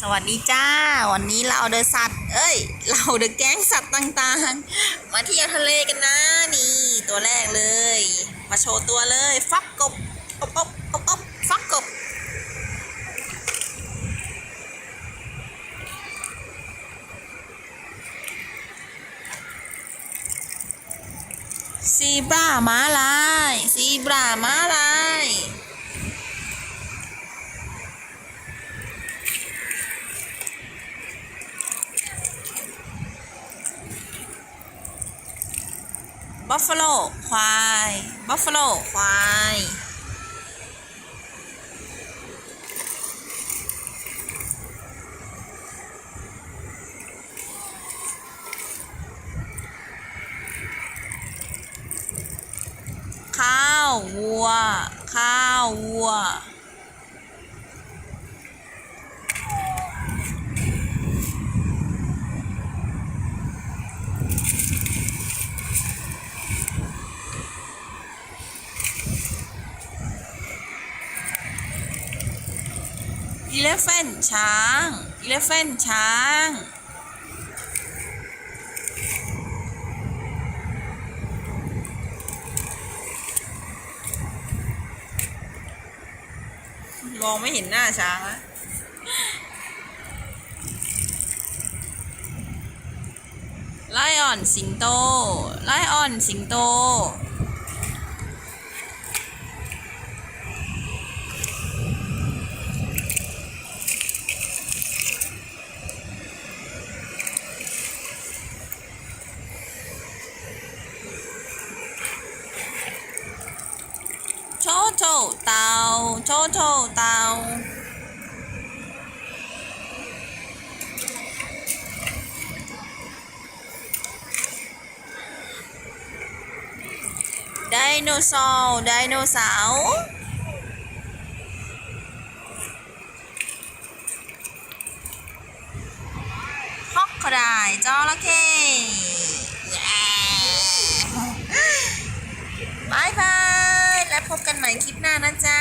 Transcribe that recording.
สวัสดีจ้า วันนี้เราเดอะสัตว์ เอ้ย เราเดอะแก๊งสัตว์ต่างๆ มาเที่ยวทะเลกันนะ นี่ตัวแรกเลย มาโชว์ตัวเลย ฟักกบอบอบอบอบฟักกบ ซีบราม้าลาย ซีบราม้าลาย บัฟฟาโลควาย บัฟฟาโลควาย ข้าววัว ข้าววัว อีเลฟเฟนช้างอีเลฟเฟนช้าง มองไม่เห็นหน้าช้างอะไลออนสิงโต ไลออนสิงโต โชเตาโชโชเตาไดโนเสาร์ไดโนเสาร์ฮอกกระดายจระเข้ ใหม่คลิปหน้านะจ๊ะ